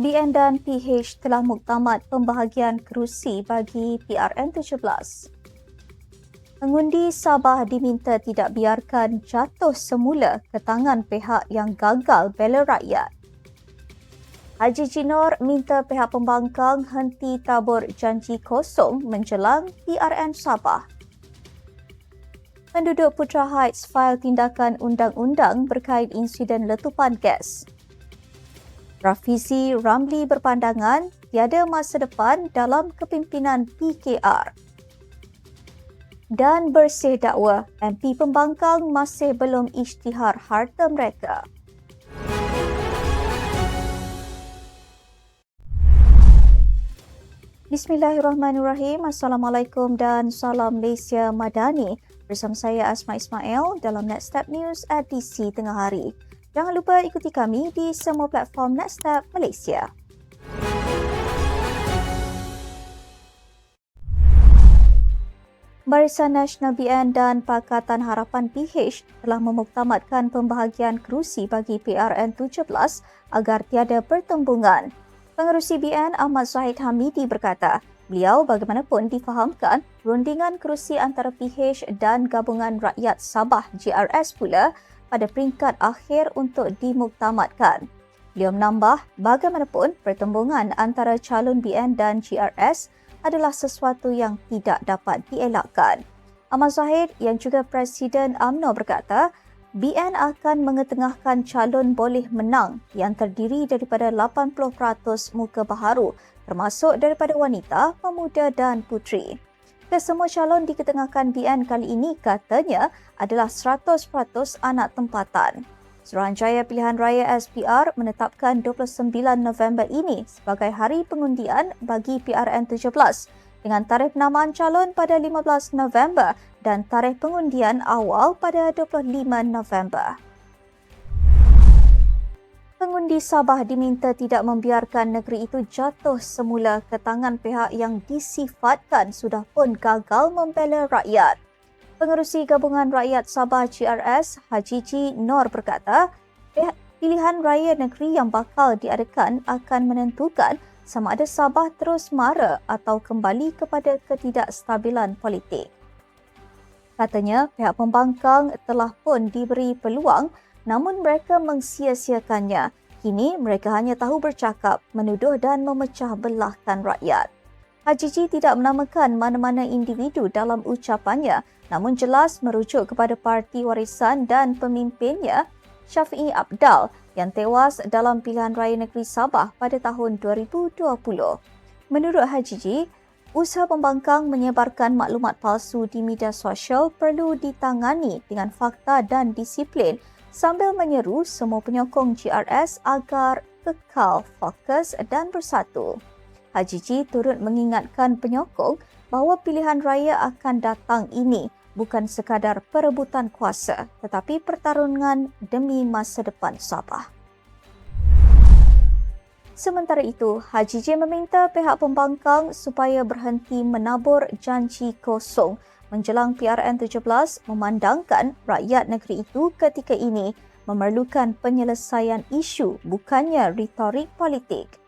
BN dan PH telah muktamad pembahagian kerusi bagi PRN 17. Pengundi Sabah diminta tidak biarkan jatuh semula ke tangan pihak yang gagal bela rakyat. Haji Jinor minta pihak pembangkang henti tabur janji kosong menjelang PRN Sabah. Penduduk Putra Heights fail tindakan undang-undang berkait insiden letupan gas. Rafizi Ramli berpandangan tiada masa depan dalam kepimpinan PKR. Dan bersih dakwa, MP pembangkang masih belum isytihar harta mereka. Bismillahirrahmanirrahim. Assalamualaikum dan salam Malaysia Madani bersama saya Asma Ismail dalam Next Step News edisi tengah hari. Jangan lupa ikuti kami di semua platform Step Malaysia. Barisan Nasional BN dan Pakatan Harapan PH telah memuktamadkan pembahagian kerusi bagi PRN 17 agar tiada pertembungan. Pengerusi BN Ahmad Zahid Hamidi berkata, Beliau bagaimanapun difahamkan rundingan kerusi antara PH dan Gabungan Rakyat Sabah GRS pula pada peringkat akhir untuk dimuktamadkan. Beliau menambah bagaimanapun pertembungan antara calon BN dan GRS adalah sesuatu yang tidak dapat dielakkan. Ahmad Zahid yang juga Presiden AMNO berkata, BN akan mengetengahkan calon boleh menang yang terdiri daripada 80% muka baharu termasuk daripada wanita, pemuda dan puteri. Kesemua calon diketengahkan BN kali ini katanya adalah 100% anak tempatan. Suruhanjaya Pilihan Raya SPR menetapkan 29 November ini sebagai hari pengundian bagi PRN 17 dengan tarikh penamaan calon pada 15 November dan tarikh pengundian awal pada 25 November. Pengundi Sabah diminta tidak membiarkan negeri itu jatuh semula ke tangan pihak yang disifatkan sudah pun gagal membela rakyat. Pengerusi Gabungan Rakyat Sabah GRS, Haji Ji Nor berkata, pilihan raya negeri yang bakal diadakan akan menentukan sama ada Sabah terus mara atau kembali kepada ketidakstabilan politik. Katanya, pihak pembangkang telah pun diberi peluang namun mereka mengsia-siakannya. Kini mereka hanya tahu bercakap, menuduh dan memecah belahkan rakyat. Haji Ji tidak menamakan mana-mana individu dalam ucapannya namun jelas merujuk kepada parti warisan dan pemimpinnya Syafi'i Abdal yang tewas dalam pilihan raya negeri Sabah pada tahun 2020. Menurut Haji Ji, usaha pembangkang menyebarkan maklumat palsu di media sosial perlu ditangani dengan fakta dan disiplin sambil menyeru semua penyokong GRS agar kekal fokus dan bersatu. Haji Ji turut mengingatkan penyokong bahawa pilihan raya akan datang ini bukan sekadar perebutan kuasa tetapi pertarungan demi masa depan Sabah. Sementara itu, Haji J meminta pihak pembangkang supaya berhenti menabur janji kosong menjelang PRN 17 memandangkan rakyat negeri itu ketika ini memerlukan penyelesaian isu bukannya retorik politik.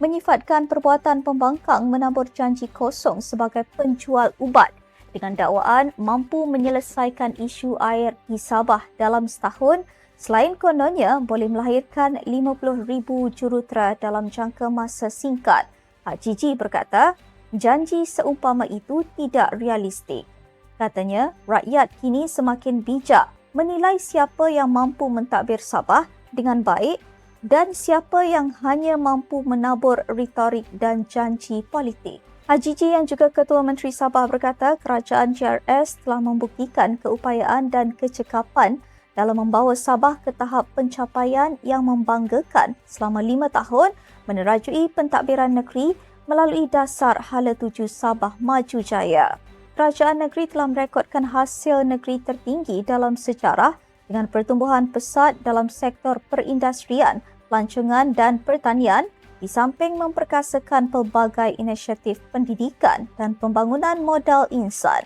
Menyifatkan perbuatan pembangkang menabur janji kosong sebagai penjual ubat dengan dakwaan mampu menyelesaikan isu air di Sabah dalam setahun selain kononnya boleh melahirkan 50,000 jurutera dalam jangka masa singkat. Haji Ji berkata, janji seumpama itu tidak realistik. Katanya, rakyat kini semakin bijak menilai siapa yang mampu mentadbir Sabah dengan baik dan siapa yang hanya mampu menabur retorik dan janji politik. Haji J yang juga Ketua Menteri Sabah berkata kerajaan GRS telah membuktikan keupayaan dan kecekapan dalam membawa Sabah ke tahap pencapaian yang membanggakan selama lima tahun menerajui pentadbiran negeri melalui dasar Hala Tuju Sabah Maju Jaya kerajaan negeri telah merekodkan hasil negeri tertinggi dalam sejarah dengan pertumbuhan pesat dalam sektor perindustrian, pelancongan dan pertanian di samping memperkasakan pelbagai inisiatif pendidikan dan pembangunan modal insan.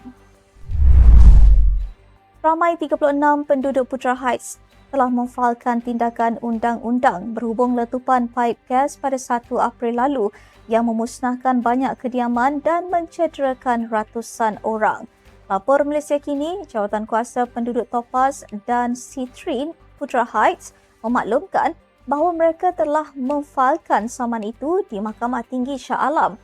Ramai 36 penduduk Putra Heights telah memfalkan tindakan undang-undang berhubung letupan paip gas pada 1 April lalu yang memusnahkan banyak kediaman dan mencederakan ratusan orang. Lapor Malaysia kini, jawatan kuasa penduduk Topaz dan Citrin Putra Heights memaklumkan bahawa mereka telah memfalkan saman itu di Mahkamah Tinggi Shah Alam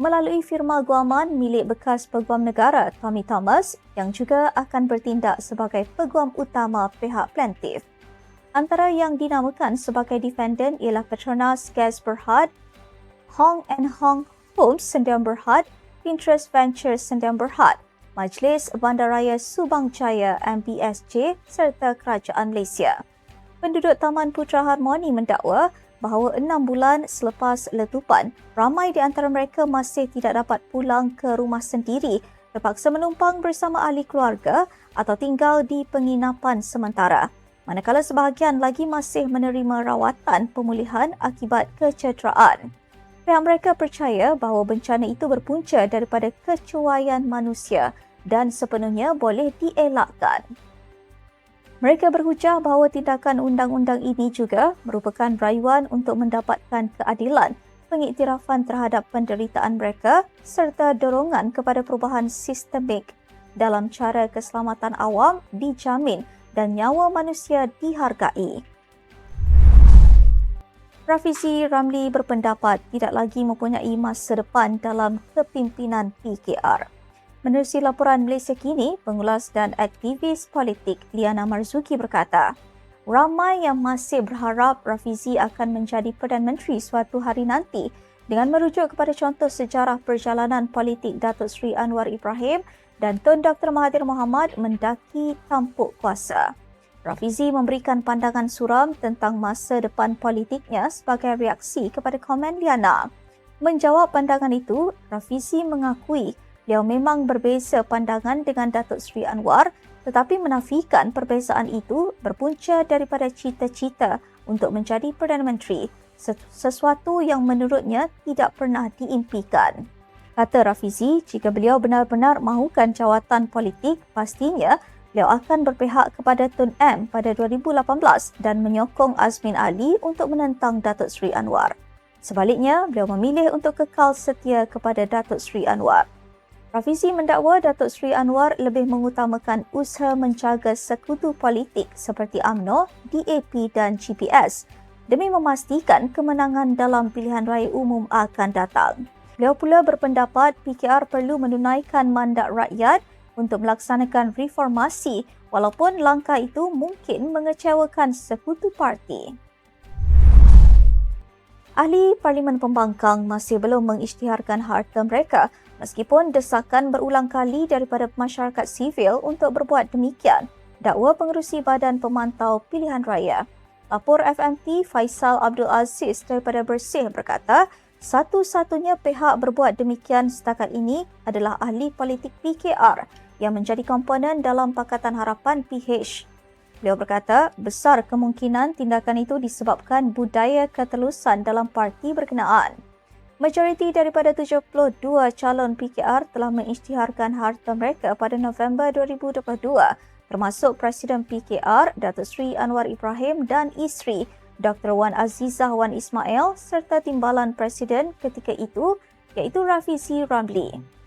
melalui firma guaman milik bekas peguam negara Tommy Thomas yang juga akan bertindak sebagai peguam utama pihak plaintiff. Antara yang dinamakan sebagai defendant ialah Petronas Gas Berhad, Hong and Hong Homes Sendian Berhad, Pinterest Ventures Sendian Berhad, Majlis Bandaraya Subang Jaya MBSJ serta Kerajaan Malaysia. Penduduk Taman Putra Harmoni mendakwa bahawa enam bulan selepas letupan, ramai di antara mereka masih tidak dapat pulang ke rumah sendiri terpaksa menumpang bersama ahli keluarga atau tinggal di penginapan sementara. Manakala sebahagian lagi masih menerima rawatan pemulihan akibat kecederaan. Pihak mereka percaya bahawa bencana itu berpunca daripada kecuaian manusia dan sepenuhnya boleh dielakkan. Mereka berhujah bahawa tindakan undang-undang ini juga merupakan rayuan untuk mendapatkan keadilan, pengiktirafan terhadap penderitaan mereka serta dorongan kepada perubahan sistemik dalam cara keselamatan awam dijamin dan nyawa manusia dihargai. Rafizi Ramli berpendapat tidak lagi mempunyai masa depan dalam kepimpinan PKR. Menerusi laporan Malaysia kini, pengulas dan aktivis politik Liana Marzuki berkata, ramai yang masih berharap Rafizi akan menjadi Perdana Menteri suatu hari nanti dengan merujuk kepada contoh sejarah perjalanan politik Datuk Seri Anwar Ibrahim dan Tun Dr. Mahathir Mohamad mendaki tampuk kuasa. Rafizi memberikan pandangan suram tentang masa depan politiknya sebagai reaksi kepada komen Liana. Menjawab pandangan itu, Rafizi mengakui Beliau memang berbeza pandangan dengan Datuk Seri Anwar tetapi menafikan perbezaan itu berpunca daripada cita-cita untuk menjadi Perdana Menteri, sesuatu yang menurutnya tidak pernah diimpikan. Kata Rafizi, jika beliau benar-benar mahukan jawatan politik, pastinya beliau akan berpihak kepada Tun M pada 2018 dan menyokong Azmin Ali untuk menentang Datuk Seri Anwar. Sebaliknya, beliau memilih untuk kekal setia kepada Datuk Seri Anwar. Rafizi mendakwa Datuk Seri Anwar lebih mengutamakan usaha menjaga sekutu politik seperti AMNO, DAP dan GPS demi memastikan kemenangan dalam pilihan raya umum akan datang. Beliau pula berpendapat PKR perlu menunaikan mandat rakyat untuk melaksanakan reformasi walaupun langkah itu mungkin mengecewakan sekutu parti. Ahli Parlimen Pembangkang masih belum mengisytiharkan harta mereka Meskipun desakan berulang kali daripada masyarakat sivil untuk berbuat demikian, dakwa pengerusi Badan Pemantau Pilihan Raya. Lapor FMT Faisal Abdul Aziz daripada Bersih berkata, satu-satunya pihak berbuat demikian setakat ini adalah ahli politik PKR yang menjadi komponen dalam Pakatan Harapan PH. Beliau berkata, besar kemungkinan tindakan itu disebabkan budaya ketelusan dalam parti berkenaan. Majoriti daripada 72 calon PKR telah mengisytiharkan harta mereka pada November 2022 termasuk Presiden PKR Datuk Seri Anwar Ibrahim dan isteri Dr. Wan Azizah Wan Ismail serta timbalan Presiden ketika itu iaitu Rafizi Ramli.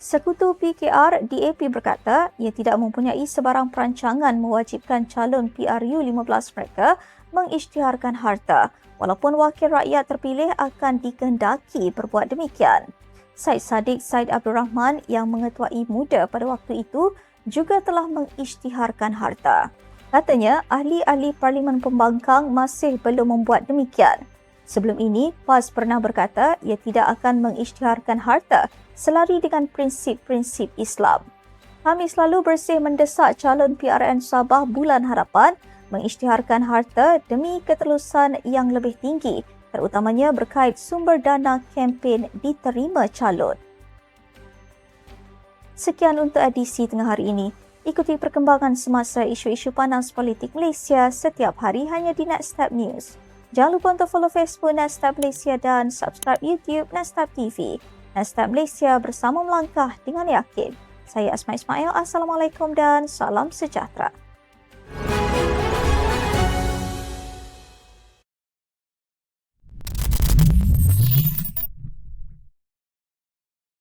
Sekutu PKR DAP berkata ia tidak mempunyai sebarang perancangan mewajibkan calon PRU 15 mereka mengisytiharkan harta walaupun wakil rakyat terpilih akan dikehendaki berbuat demikian. Said Sadiq Said Abdul Rahman yang mengetuai muda pada waktu itu juga telah mengisytiharkan harta. Katanya, ahli-ahli Parlimen Pembangkang masih belum membuat demikian. Sebelum ini, PAS pernah berkata ia tidak akan mengisytiharkan harta selari dengan prinsip-prinsip Islam. Kami selalu bersih mendesak calon PRN Sabah Bulan Harapan mengisytiharkan harta demi ketelusan yang lebih tinggi terutamanya berkait sumber dana kempen diterima calon. Sekian untuk edisi tengah hari ini. Ikuti perkembangan semasa isu-isu panas politik Malaysia setiap hari hanya di Nextstep News. Jangan lupa untuk follow Facebook Nextstep Malaysia dan subscribe YouTube Nextstep TV. Nextstep Malaysia bersama melangkah dengan yakin. Saya Asma Ismail. Assalamualaikum dan salam sejahtera.